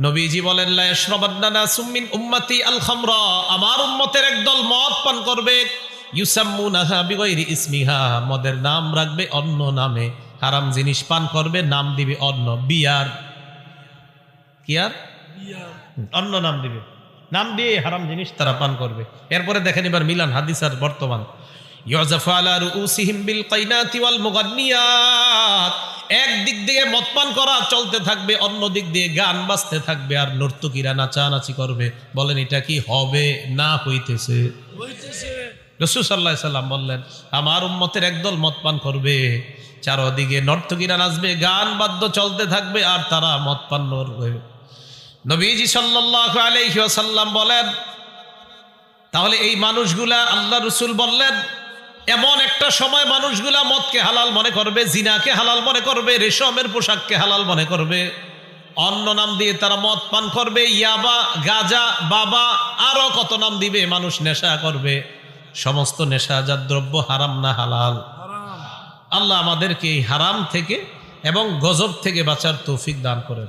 নবীজি বলেন উম্মতি আল খামরা আমার উম্মতের একদল মদ পান করবে। ইউসাম্মুনাহা ইসমিহা, মদের নাম রাখবে অন্য নামে। হারাম জিনিস পান করবে, নাম দিবে অন্য। বিয়ার। কি আর? অন্য নাম দিবে। নাম দিয়ে হারাম জিনিস তারা পান করবে। এরপরে দেখেন এবার মিলান হাদিস আর বর্তমান। ইউজাফু আলা রুউসিহিম বিল কাইনাতি ওয়াল মুগান্নিয়াত এক দিক দিয়ে মদ পান করা চলতে থাকবে অন্য দিক দিয়ে গান বাজতে থাকবে আর নর্তকীরা নাচানাচি করবে। বলেন এটা কি হবে? না হইতেছে। রসুল সাল্লাহ সাল্লাম বললেন আমার উম্মতের একদল মদ পান করবে। চারদিকে নর্তকীরা নাচবে গান বাদ্য চলতে থাকবে আর তারা মদ পান করবে। নবীজি সাল্লাহ ওয়াসাল্লাম বলেন তাহলে এই মানুষগুলা আল্লাহ রসুল বললেন এমন একটা সময় মানুষগুলা মদকে হালাল মনে করবে জিনাকে হালাল মনে করবে রেশমের পোশাককে হালাল মনে করবে। অন্য নাম দিয়ে তারা মদ পান করবে ইয়াবা গাজা বাবা আরও কত নাম দিবে মানুষ নেশা করবে। সমস্ত নেশাজাত দ্রব্য হারাম না হালাল? আল্লাহ আমাদেরকে এই হারাম থেকে এবং গজব থেকে বাঁচার তৌফিক দান করেন।